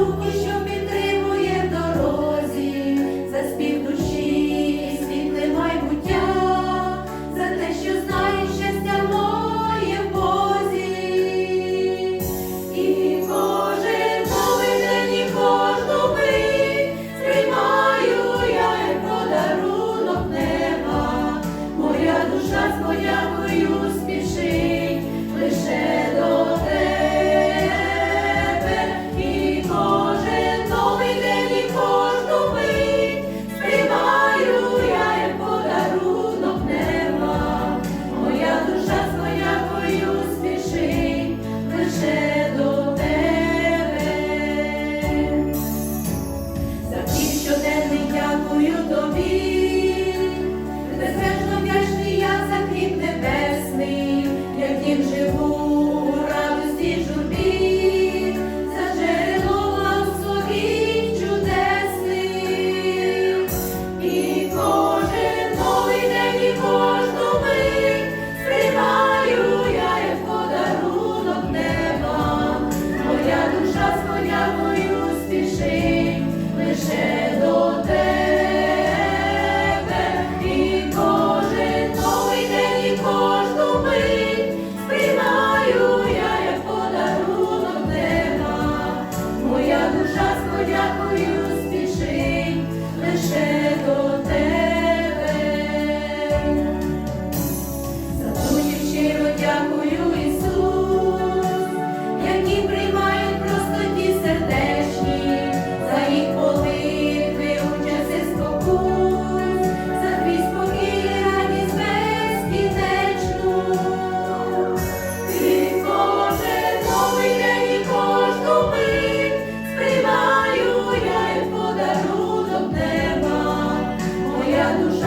Hallelujah.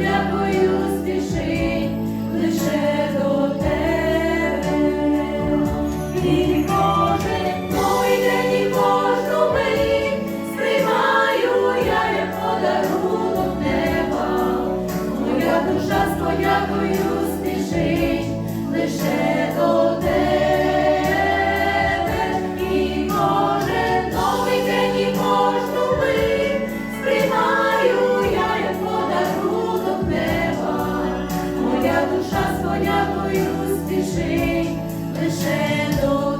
Дякую, спішить лише до тебе, і Боже, той день і кожну мить сприймаю я як подарунок неба, моя душа з подякою спішить лише. Господь, я спіши лише до.